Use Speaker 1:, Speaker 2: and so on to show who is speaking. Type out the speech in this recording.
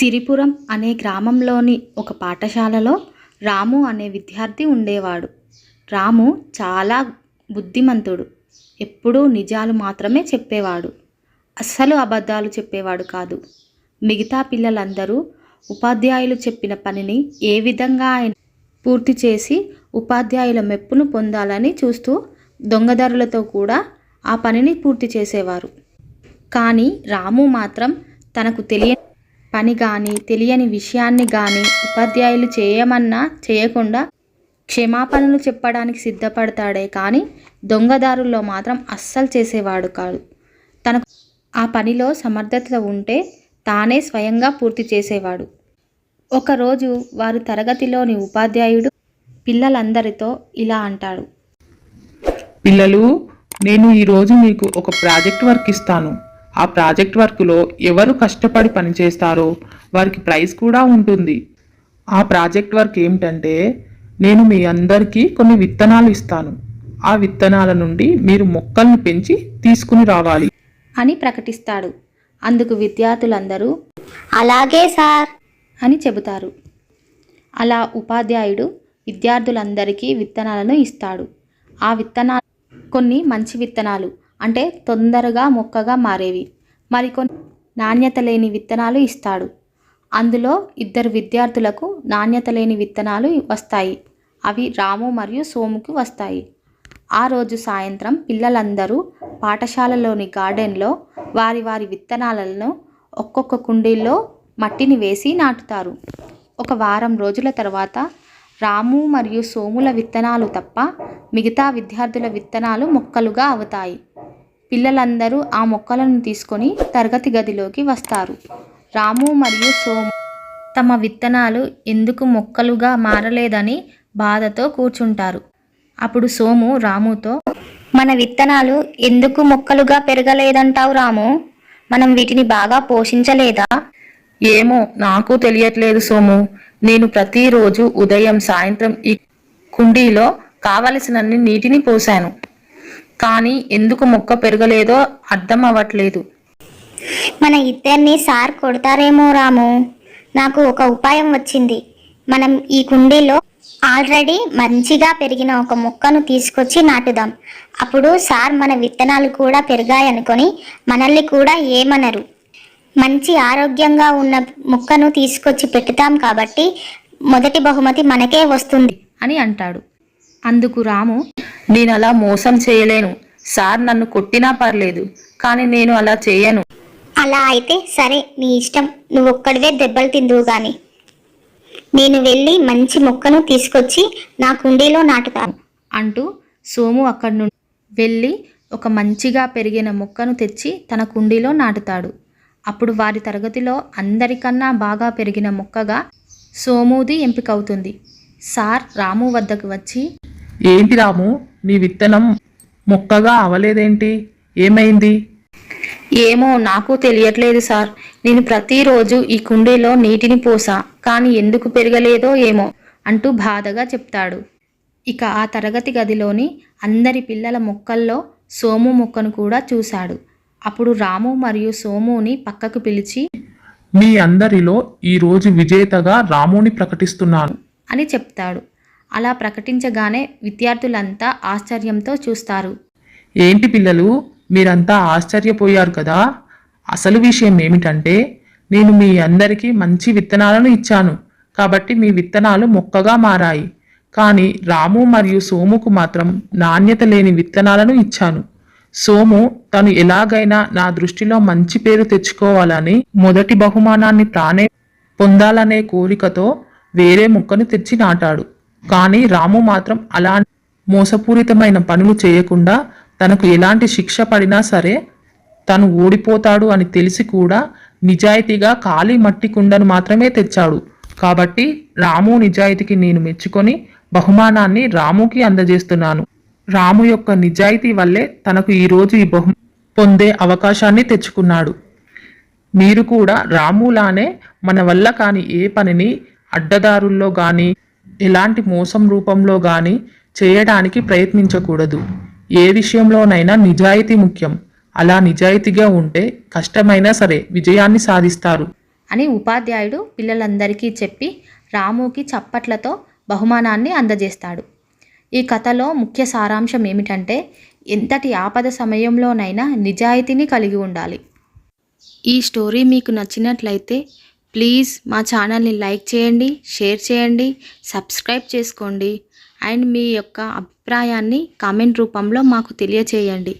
Speaker 1: సిరిపురం అనే గ్రామంలోని ఒక పాఠశాలలో రాము అనే విద్యార్థి ఉండేవాడు. రాము చాలా బుద్ధిమంతుడు. ఎప్పుడూ నిజాలు మాత్రమే చెప్పేవాడు. అస్సలు అబద్ధాలు చెప్పేవాడు కాదు. మిగతా పిల్లలందరూ ఉపాధ్యాయులు చెప్పిన పనిని ఏ విధంగా ఆయన పూర్తి చేసి ఉపాధ్యాయుల మెప్పును పొందాలని చూస్తూ దొంగదారులతో కూడా ఆ పనిని పూర్తి చేసేవారు. కానీ రాము మాత్రం తనకు తెలియని పని కానీ తెలియని విషయాన్ని కానీ ఉపాధ్యాయులు చేయమన్నా చేయకుండా క్షమాపణలు చెప్పడానికి సిద్ధపడతాడే కానీ దొంగదారుల్లో మాత్రం అస్సలు చేసేవాడు కాదు తనకు ఆ పనిలో సమర్థత ఉంటే తానే స్వయంగా పూర్తి చేసేవాడు. ఒకరోజు వారు తరగతిలోని ఉపాధ్యాయుడు పిల్లలందరితో ఇలా అంటాడు.
Speaker 2: పిల్లలు నేను ఈరోజు మీకు ఒక ప్రాజెక్ట్ వర్క్ ఇస్తాను. ఆ ప్రాజెక్ట్ వర్క్లో ఎవరు కష్టపడి పనిచేస్తారో వారికి ప్రైజ్ కూడా ఉంటుంది. ఆ ప్రాజెక్ట్ వర్క్ ఏమిటంటే నేను మీ అందరికీ కొన్ని విత్తనాలు ఇస్తాను. ఆ విత్తనాల నుండి మీరు మొక్కల్ని పెంచి తీసుకుని రావాలి.
Speaker 1: అని ప్రకటిస్తాడు. అందుకు విద్యార్థులందరూ
Speaker 3: అలాగే సార్.
Speaker 1: అని చెబుతారు. అలా ఉపాధ్యాయుడు విద్యార్థులందరికీ విత్తనాలను ఇస్తాడు. ఆ విత్తనాలు కొన్ని మంచి విత్తనాలు అంటే తొందరగా మొక్కగా మారేవి. మరికొన్ని నాణ్యత లేని విత్తనాలు ఇస్తాడు. అందులో ఇద్దరు విద్యార్థులకు నాణ్యత లేని విత్తనాలు వస్తాయి. అవి రాము మరియు సోముకి వస్తాయి. ఆ రోజు సాయంత్రం పిల్లలందరూ పాఠశాలలోని గార్డెన్లో వారి వారి విత్తనాలను ఒక్కొక్క కుండీల్లో మట్టిని వేసి నాటుతారు. ఒక వారం రోజుల తర్వాత రాము మరియు సోముల విత్తనాలు తప్ప మిగతా విద్యార్థుల విత్తనాలు మొక్కలుగా అవుతాయి. పిల్లలందరూ ఆ మొక్కలను తీసుకొని తరగతి గదిలోకి వస్తారు. రాము మరియు సోము తమ విత్తనాలు ఎందుకు మొక్కలుగా మారలేదని బాధతో కూర్చుంటారు. అప్పుడు సోము రాముతో
Speaker 3: మన విత్తనాలు ఎందుకు మొక్కలుగా పెరగలేదంటావు రాము? మనం వీటిని బాగా పోషించలేదా?
Speaker 2: ఏమో నాకు తెలియట్లేదు సోము. నేను ప్రతిరోజు ఉదయం సాయంత్రం ఈ కుండీలో కావలసినన్ని నీటిని పోశాను. కానీ ఎందుకు మొక్క పెరగలేదో అర్థం అవ్వట్లేదు.
Speaker 3: మన ఇద్దరిని సార్ కొడతారేమో రాము. నాకు ఒక ఉపాయం వచ్చింది. మనం ఈ కుండీలో ఆల్రెడీ మంచిగా పెరిగిన ఒక మొక్కను తీసుకొచ్చి నాటుదాం. అప్పుడు సార్ మన విత్తనాలు కూడా పెరిగాయనుకొని మనల్ని కూడా ఏమనరు. మంచి ఆరోగ్యంగా ఉన్న మొక్కను తీసుకొచ్చి పెట్టుతాం కాబట్టి మొదటి బహుమతి మనకే వస్తుంది.
Speaker 1: అని అంటాడు. అందుకు రాము
Speaker 2: నేను అలా మోసం చేయలేను. సార్ నన్ను కొట్టినా పర్లేదు కానీ నేను అలా చేయను.
Speaker 3: అలా అయితే సరే నీ ఇష్టం. నువ్వు ఒక్కడివే దెబ్బలు తిందువు గాని. నేను వెళ్ళి మంచి మొక్కను తీసుకొచ్చి నా కుండీలో నాటుతాను.
Speaker 1: అంటూ సోము అక్కడి నుండి వెళ్ళి ఒక మంచిగా పెరిగిన మొక్కను తెచ్చి తన కుండీలో నాటుతాడు. అప్పుడు వారి తరగతిలో అందరికన్నా బాగా పెరిగిన మొక్కగా సోముది ఎంపికవుతుంది. సార్ రాము వద్దకు వచ్చి
Speaker 2: ఏంటి రాము? నీ విత్తనం మొక్కగా అవలేదేంటి? ఏమైంది?
Speaker 1: ఏమో నాకు తెలియట్లేదు సార్. నేను ప్రతిరోజు ఈ కుండీలో నీటిని పోసా కానీ ఎందుకు పెరగలేదో ఏమో అంటూ బాధగా చెప్తాడు. ఇక ఆ తరగతి గదిలోని అందరి పిల్లల మొక్కల్లో సోము మొక్కను కూడా చూశాడు. అప్పుడు రాము మరియు సోముని పక్కకు పిలిచి
Speaker 2: మీ అందరిలో ఈరోజు విజేతగా రాముని ప్రకటిస్తున్నాను
Speaker 1: అని చెప్తాడు. అలా ప్రకటించగానే విద్యార్థులంతా ఆశ్చర్యంతో చూస్తారు.
Speaker 2: ఏంటి పిల్లలు? మీరంతా ఆశ్చర్యపోయారు కదా? అసలు విషయం ఏమిటంటే నేను మీ అందరికీ మంచి విత్తనాలను ఇచ్చాను. కాబట్టి మీ విత్తనాలు మొక్కగా మారాయి. కానీ రాము మరియు సోముకు మాత్రం నాణ్యత లేని విత్తనాలను ఇచ్చాను. సోము తను ఎలాగైనా నా దృష్టిలో మంచి పేరు తెచ్చుకోవాలని మొదటి బహుమానాన్ని తానే పొందాలనే కోరికతో వేరే మొక్కను తెచ్చి నాటాడు. కానీ రాము మాత్రం అలా మోసపూరితమైన పనులు చేయకుండా తనకు ఎలాంటి శిక్ష పడినా సరే తను ఓడిపోతాడు అని తెలిసి కూడా నిజాయితీగా ఖాళీ మట్టి కుండను మాత్రమే తెచ్చాడు. కాబట్టి రాము నిజాయితీకి నేను మెచ్చుకొని బహుమానాన్ని రాముకి అందజేస్తున్నాను. రాము యొక్క నిజాయితీ వల్లే తనకు ఈరోజు ఈ బహు పొందే అవకాశాన్ని తెచ్చుకున్నాడు. మీరు కూడా రాములానే మన వల్ల కాని ఏ పనిని అడ్డదారుల్లో కానీ ఎలాంటి మోసం రూపంలో కానీ చేయడానికి ప్రయత్నించకూడదు. ఏ విషయంలోనైనా నిజాయితీ ముఖ్యం. అలా నిజాయితీగా ఉంటే కష్టమైనా సరే విజయాన్ని సాధిస్తారు.
Speaker 1: అని ఉపాధ్యాయుడు పిల్లలందరికీ చెప్పి రాముకి చప్పట్లతో బహుమానాన్ని అందజేస్తాడు. ఈ కథలో ముఖ్య సారాంశం ఏమిటంటే ఎంతటి ఆపద సమయంలోనైనా నిజాయితీని కలిగి ఉండాలి. ఈ స్టోరీ మీకు నచ్చినట్లయితే ప్లీజ్ మా ఛానల్ని లైక్ చేయండి షేర్ చేయండి సబ్స్క్రైబ్ చేసుకోండి. అండ్ మీ యొక్క అభిప్రాయాన్ని కామెంట్ రూపంలో మాకు తెలియచేయండి.